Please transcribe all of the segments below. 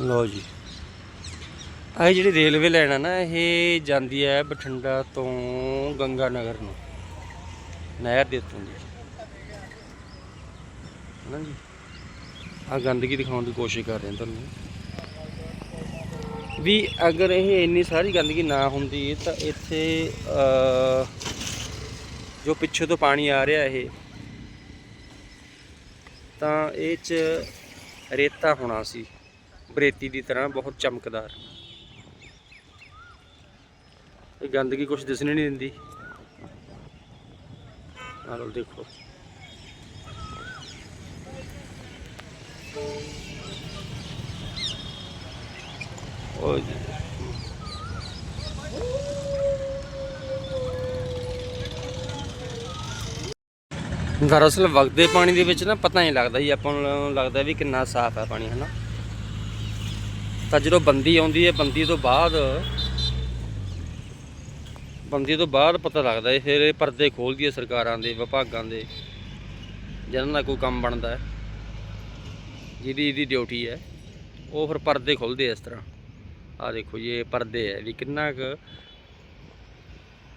ਲਓ ਜੀ। ਆਹ ਜਿਹੜੀ ਰੇਲਵੇ ਲਾਈਨ ਆ ਨਾ, ਇਹ ਜਾਂਦੀ ਹੈ ਬਠਿੰਡਾ ਤੋਂ ਗੰਗਾ ਨਗਰ ਨੂੰ। ਨਹਿਰ ਦੇ ਉੱਤੋਂ ਦੀ। ਨਾ ਜੀ? ਆ ਗੰਦਗੀ ਦਿਖਾਉਣ ਦੀ ਕੋਸ਼ਿਸ਼ ਕਰ ਰਹੇ ਹਾਂ ਤੁਹਾਨੂੰ ਵੀ ਅਗਰ ਇਹ ਇੰਨੀ ਸਾਰੀ ਗੰਦਗੀ ਨਾ ਹੁੰਦੀ, ਤਾਂ ਇੱਥੇ ਜੋ ਪਿੱਛੇ ਤੋਂ ਪਾਣੀ ਆ ਰਿਹਾ ਇਹ, ਤਾਂ ਇਹ ਚ ਰੇਤਾ ਹੋਣਾ ਸੀ। ਬਰੇਤੀ ਦੀ ਤਰ੍ਹਾਂ ਬਹੁਤ ਚਮਕਦਾਰ। ਇਹ ਗੰਦਗੀ ਕੁਝ ਦਿਸਣੇ ਨਹੀਂ ਦਿੰਦੀ। ਆਹ ਲਓ, ਦੇਖੋ। ਉਹ ਦਰਅਸਲ ਵਗਦੇ ਪਾਣੀ ਦੇ ਵਿੱਚ ਨਾ ਪਤਾ ਨਹੀਂ ਲੱਗਦਾ ਜੀ, ਆਪਾਂ ਨੂੰ ਲੱਗਦਾ ਵੀ ਕਿੰਨਾ ਸਾਫ਼ ਹੈ ਪਾਣੀ, ਹਨਾ? ਤਾਂ ਜਦੋਂ ਬੰਦੀ ਆਉਂਦੀ ਹੈ, ਬੰਦੀ ਤੋਂ ਬਾਅਦ ਬੰਦੀ ਤੋਂ ਬਾਅਦ ਪਤਾ ਲੱਗਦਾ ਹੈ, ਫਿਰ ਇਹ ਪਰਦੇ ਖੋਲਦੀ ਹੈ ਸਰਕਾਰਾਂ ਦੇ, ਵਿਭਾਗਾਂ ਦੇ, ਜਿਹਨਾਂ ਦਾ ਕੋਈ ਕੰਮ ਬਣਦਾ ਹੈ, ਜਿਹਦੀ ਇਹਦੀ ਡਿਊਟੀ ਹੈ, ਉਹ ਫਿਰ ਪਰਦੇ ਖੋਲਦੇ ਇਸ ਤਰ੍ਹਾਂ। ਆ ਦੇਖੋ ਜੀ, ਇਹ ਪਰਦੇ ਹੈ ਵੀ ਕਿੰਨਾ ਕੁ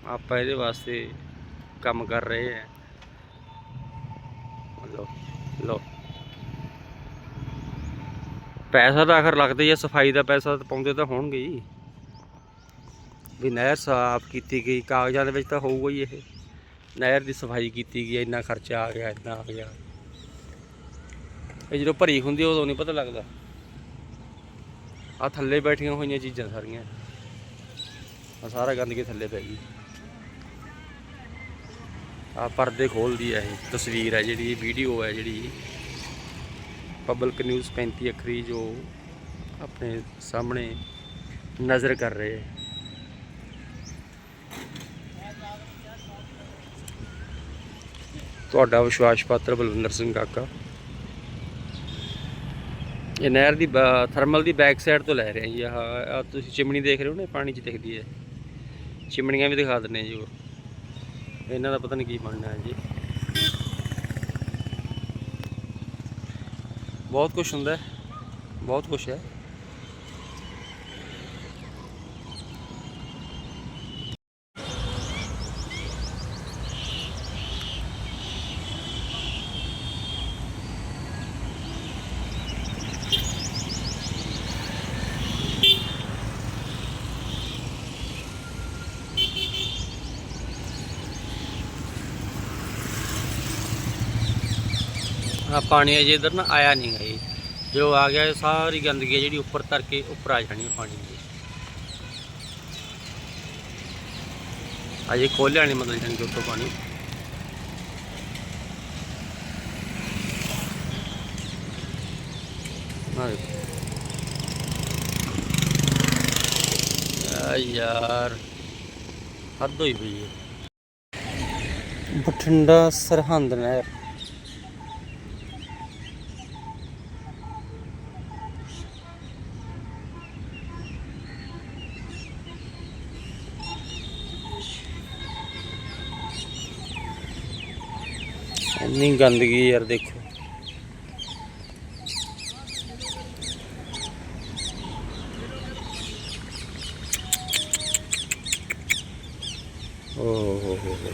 ਆਪਾਂ ਇਹਦੇ ਵਾਸਤੇ ਕੰਮ ਕਰ ਰਹੇ ਹਾਂ। ਲੋ ਲੋ ਪੈਸਾ ਤਾਂ ਆਖਰ ਲੱਗਦਾ ਹੀ ਆ ਸਫ਼ਾਈ ਦਾ ਪੈਸਾ ਤਾਂ ਪਾਉਂਦੇ ਤਾਂ ਹੋਣਗੇ ਹੀ ਵੀ ਨਹਿਰ ਸਾਫ਼ ਕੀਤੀ ਗਈ, ਕਾਗਜ਼ਾਂ ਦੇ ਵਿੱਚ ਤਾਂ ਹੋਊਗਾ ਹੀ ਇਹ। ਨਹਿਰ ਦੀ ਸਫ਼ਾਈ ਕੀਤੀ ਗਈ, ਇੰਨਾ ਖਰਚਾ ਆ ਗਿਆ, ਇੰਨਾ ਆ ਗਿਆ। ਇਹ ਜਦੋਂ ਭਰੀ ਹੁੰਦੀ ਉਦੋਂ ਨਹੀਂ ਪਤਾ ਲੱਗਦਾ। ਆ ਥੱਲੇ ਬੈਠੀਆਂ ਹੋਈਆਂ ਚੀਜ਼ਾਂ ਸਾਰੀਆਂ। ਆ ਸਾਰਾ ਗੰਦਗੀ ਥੱਲੇ ਪੈ ਗਈ। ਆ ਪਰਦੇ ਖੋਲਦੀ ਹੈ ਇਹ, ਤਸਵੀਰ ਹੈ ਜਿਹੜੀ ਵੀਡੀਓ ਹੈ ਜਿਹੜੀ। ਪਬਲਿਕ ਨਿਊਜ਼ 35 ਅੱਖਰੀ ਜੋ ਆਪਣੇ ਸਾਹਮਣੇ ਨਜ਼ਰ ਕਰ ਰਹੇ ਹੈ। ਤੁਹਾਡਾ ਵਿਸ਼ਵਾਸ ਪਾਤਰ ਬਲਵਿੰਦਰ ਸਿੰਘ ਕਾਕਾ। ਇਹ ਨਹਿਰ ਦੀ ਥਰਮਲ ਦੀ ਬੈਕ ਸਾਈਡ ਤੋਂ ਲੈ ਰਹੇ ਹਾਂ ਜੀ ਆਹ। ਤੁਸੀਂ ਚਿਮਣੀ ਦੇਖ ਰਹੇ ਹੋ ਨਾ ਪਾਣੀ 'ਚ ਦਿਖਦੀ ਹੈ। ਚਿਮਣੀਆਂ ਵੀ ਦਿਖਾ ਦਿੰਦੇ ਜੀ ਉਹ। ਇਹਨਾਂ ਦਾ ਪਤਾ ਨਹੀਂ ਕੀ ਬਣਨਾ ਹੈ ਜੀ। ਬਹੁਤ ਕੁਝ ਹੁੰਦਾ ਬਹੁਤ ਕੁਝ ਹੈ। ਆ ਪਾਣੀ ਅਜੇ ਇਧਰ ਨਾ ਆਇਆ ਨਹੀਂ ਗਈ ਜੋ। ਆ ਗਿਆ, ਇਹ ਸਾਰੀ ਗੰਦਗੀ ਹੈ ਜਿਹੜੀ ਉੱਪਰ ਤਰ ਕੇ ਉੱਪਰ ਆ ਜਾਣੀ ਹੈ ਪਾਣੀ ਦੀ। ਅਜੇ ਖੋਲਿਆ ਨਹੀਂ ਮਤਲਬ ਜਾਣੀ ਕਿ ਉੱਤੋਂ ਪਾਣੀ। ਆ ਯਾਰ, ਹੱਦ ਹੋਈ ਪਈ ਹੈ। ਬਠਿੰਡਾ ਸਰਹੰਦ ਨਹਿਰ। ਇੰਨੀ ਗੰਦਗੀ ਯਾਰ ਦੇਖੋ। ਓ ਹੋ ਹੋ ਹੋ।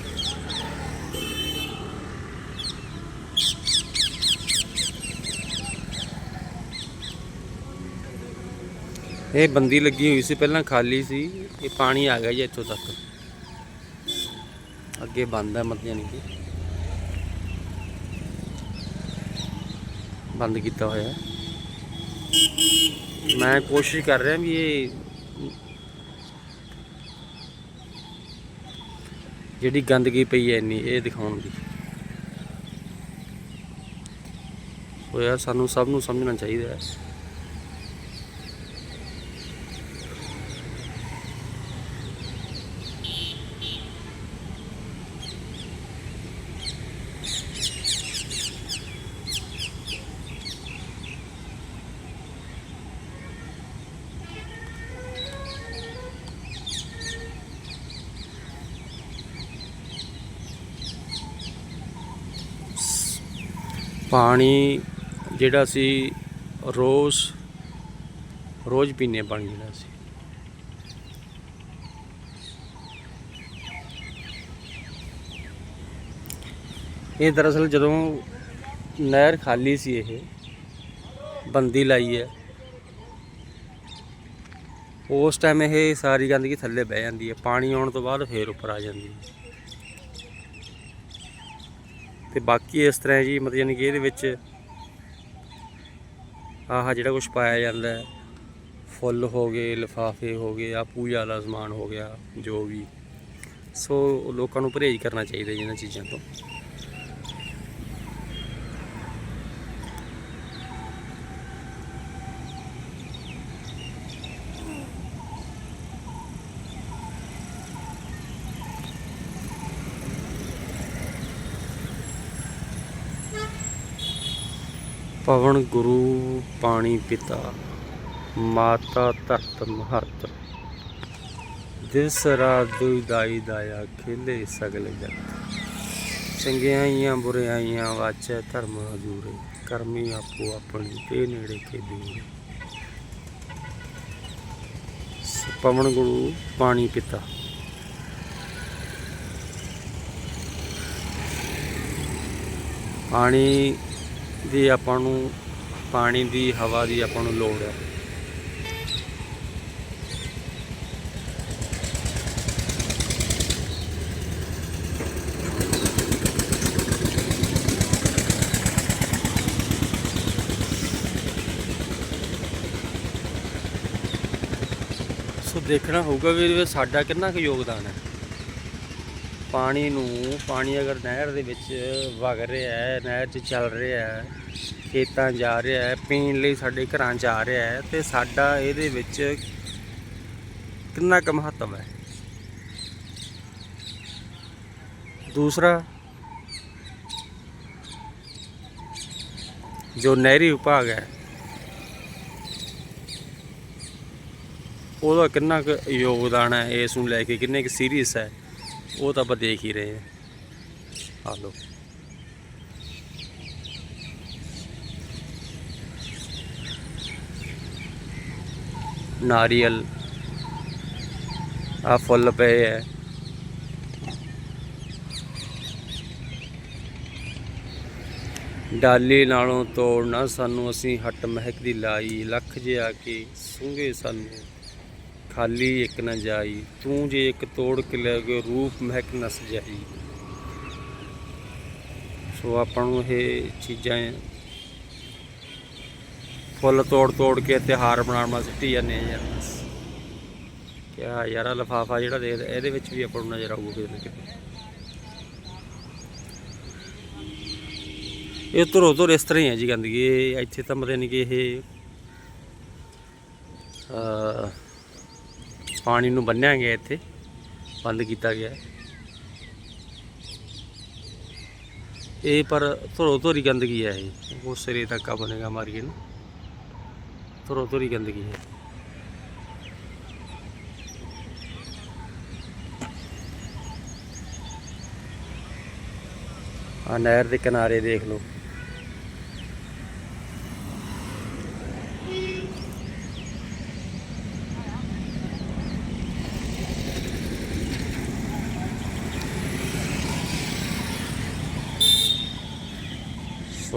ਇਹ ਬੰਦੀ ਲੱਗੀ ਹੋਈ ਸੀ, ਪਹਿਲਾਂ ਖਾਲੀ ਸੀ, ਇਹ ਪਾਣੀ ਆ ਗਿਆ ਜੀ ਇੱਥੋਂ ਤੱਕ। ਅੱਗੇ ਬੰਦ ਹੈ ਮਤਲਬ ਯਾਨੀ ਕਿ। ਬੰਦ ਕੀਤਾ ਹੋਇਆ ਮੈਂ ਕੋਸ਼ਿਸ਼ ਕਰ ਰਿਹਾ ਵੀ ਇਹ ਜਿਹੜੀ ਗੰਦਗੀ ਪਈ ਹੈ ਇੰਨੀ, ਇਹ ਦਿਖਾਉਣ ਦੀ। ਸੋ ਯਾਰ ਸਾਨੂੰ ਸਭ ਨੂੰ ਸਮਝਣਾ ਚਾਹੀਦਾ ਹੈ। ਪਾਣੀ ਜਿਹੜਾ ਸੀ, ਰੋਜ਼ ਰੋਜ਼ ਪੀਨੇ ਪਾਣੀ ਜਿਹੜਾ ਸੀ ਇਹ ਦਰਅਸਲ ਜਦੋਂ ਨਹਿਰ ਖਾਲੀ ਸੀ ਇਹ, ਬੰਦੀ ਲਾਈ ਹੈ, ਉਸ ਟਾਈਮ ਇਹ ਸਾਰੀ ਗੰਦਗੀ ਥੱਲੇ ਬਹਿ ਜਾਂਦੀ ਹੈ, ਪਾਣੀ ਆਉਣ ਤੋਂ ਬਾਅਦ ਫੇਰ ਉੱਪਰ ਆ ਜਾਂਦੀ ਹੈ। ਤੇ ਬਾਕੀ ਇਸ ਤਰ੍ਹਾਂ ਜੀ, ਮਤਲਬ ਯਾਨੀ ਕਿ ਇਹਦੇ ਵਿੱਚ ਆਹ ਜਿਹੜਾ ਕੁਝ ਪਾਇਆ ਜਾਂਦਾ ਹੈ, ਫੁੱਲ ਹੋ ਗਏ, ਲਿਫਾਫੇ ਹੋ ਗਏ ਆ ਪੂਜਾ ਦਾ ਸਮਾਨ ਹੋ ਗਿਆ, ਜੋ ਵੀ। ਸੋ ਲੋਕਾਂ ਨੂੰ ਪਰਹੇਜ਼ ਕਰਨਾ ਚਾਹੀਦਾ ਜੀ ਇਹਨਾਂ ਚੀਜ਼ਾਂ ਤੋਂ। ਪਵਨ ਗੁਰੂ ਪਾਣੀ ਪਿਤਾ, ਮਾਤਾ ਧਰਤ ਮਹਤ ਦਿਸ ਰਾਤ ਦੁਇਦਾਈ ਦਾਇਆ ਖੇਲੇ ਸਗਲ ਜਗਤ। ਚੰਗਿਆਈਆਂ ਬੁਰਿਆਈਆਂ ਵਾਚੈ ਧਰਮ ਹਜੂਰੇ। ਕਰਮੀ ਆਪੋ ਆਪਣੀ ਤੇ ਨੇੜੇ ਕੇ ਦੂਰੇ ਪਵਨ ਗੁਰੂ ਪਾਣੀ ਪਿਤਾ। ਪਾਣੀ ਦੀ ਆਪਾਂ ਨੂੰ ਪਾਣੀ ਦੀ, ਹਵਾ ਦੀ ਆਪਾਂ ਨੂੰ ਲੋੜ ਹੈ। ਸੋ ਦੇਖਣਾ ਹੋਊਗਾ ਵੀ ਇਹਦੇ ਵਿੱਚ ਸਾਡਾ ਕਿੰਨਾ ਕੁ ਯੋਗਦਾਨ ਹੈ। ਪਾਣੀ ਨੂੰ, ਪਾਣੀ ਅਗਰ ਨਹਿਰ ਦੇ ਵਿੱਚ ਵਗ ਰਿਹਾ ਹੈ, ਨਹਿਰ 'ਚ ਚੱਲ ਰਿਹਾ ਹੈ, ਖੇਤਾਂ ਜਾ ਰਿਹਾ ਹੈ, ਪੀਣ ਲਈ ਸਾਡੇ ਘਰਾਂ 'ਚ ਆ ਰਿਹਾ ਹੈ, ਤੇ ਸਾਡਾ ਇਹਦੇ ਵਿੱਚ ਕਿੰਨਾ ਕੁ ਮਹੱਤਵ ਹੈ? ਦੂਸਰਾ, ਜੋ ਨਹਿਰੀ ਵਿਭਾਗ ਹੈ, ਉਹਦਾ ਕਿੰਨਾ ਕੁ ਯੋਗਦਾਨ ਹੈ? ਇਸ ਨੂੰ ਲੈ ਕੇ ਕਿੰਨੇ ਕੁ ਸੀਰੀਅਸ ਹੈ? ਉਹ ਤਾਂ ਆਪਾਂ ਦੇਖ ਹੀ ਰਹੇ ਹਾਂ। ਆ ਲੋ ਨਾਰੀਅਲ। ਆ ਫੁੱਲ ਪਏ ਹੈ ਡਾਲੀ ਨਾਲੋਂ ਤੋੜਨਾ ਸਾਨੂੰ ਅਸੀਂ ਹੱਟ ਮਹਿਕ ਦੀ ਲਾਈ। ਲੱਖ ਜੇ ਆ ਕੇ ਸੁੰਘੇ ਸਾਨੂੰ। ਖਾਲੀ ਇੱਕ ਨਾ ਜਾਈ ਤੂੰ ਜੇ ਇੱਕ ਤੋੜ ਕੇ ਲੈ ਗਏ ਰੂਪ ਮਹਿਕ ਨਾ ਸਜਾਈ ਸੋ ਆਪਾਂ ਨੂੰ ਇਹ ਚੀਜ਼ਾਂ ਫੁੱਲ ਤੋੜ ਤੋੜ ਕੇ ਤਿਉਹਾਰ ਬਣਾਉਣ ਵਾਸਤੇ ਸਿੱਟੀ ਜਾਂਦੇ ਆ ਯਾਰ। ਬਸ ਕਿਆ ਯਾਰਾ ਲਫਾਫਾ ਜਿਹੜਾ ਦੇ ਇਹਦੇ ਵਿੱਚ ਵੀ ਆਪਾਂ ਨੂੰ ਨਜ਼ਰ ਆਊਗਾ ਕਿਤੇ ਨਾ ਕਿਤੇ। ਇਹ ਧਰੋ ਧੁਰ ਇਸ ਤਰ੍ਹਾਂ ਹੀ ਹੈ ਜੀ ਗੰਦਗੀ ਇੱਥੇ ਤਾਂ ਮਤਲਬ ਨਹੀਂ ਕਿ ਇਹ ਅਹ, ਪਾਣੀ ਨੂੰ ਬੰਨਿਆ ਗਿਆ ਇੱਥੇ, ਬੰਦ ਕੀਤਾ ਗਿਆ। ਇਹ ਪਰ ਧਰੋ ਧੋਰੀ ਗੰਦਗੀ ਹੈ ਇਹ। ਉਹ ਸਿਰੇ ਤੱਕ ਆ ਬਣੇਗਾ ਮਾਰੀਏ ਨੂੰ। ਧਰੋ ਧੋਰੀ ਗੰਦਗੀ ਹੈ। ਆ ਨਹਿਰ ਦੇ ਕਿਨਾਰੇ ਦੇਖ ਲਓ।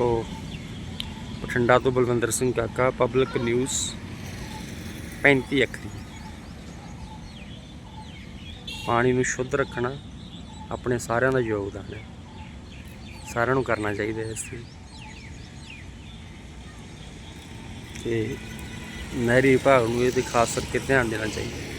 ਸੋ ਬਠਿੰਡਾ ਤੋਂ ਬਲਵਿੰਦਰ ਸਿੰਘ ਕਾਕਾ ਪਬਲਿਕ ਨਿਊਜ਼ 35 ਅੱਖਰੀ। ਪਾਣੀ ਨੂੰ ਸ਼ੁੱਧ ਰੱਖਣਾ ਆਪਣੇ ਸਾਰਿਆਂ ਦਾ ਯੋਗਦਾਨ ਹੈ। ਸਾਰਿਆਂ ਨੂੰ ਕਰਨਾ ਚਾਹੀਦਾ ਹੈ ਇਸ ਤੇ ਨਹਿਰੀ ਵਿਭਾਗ ਨੂੰ ਇਹਦੇ ਖਾਸ ਕਰਕੇ ਧਿਆਨ ਦੇਣਾ ਚਾਹੀਦਾ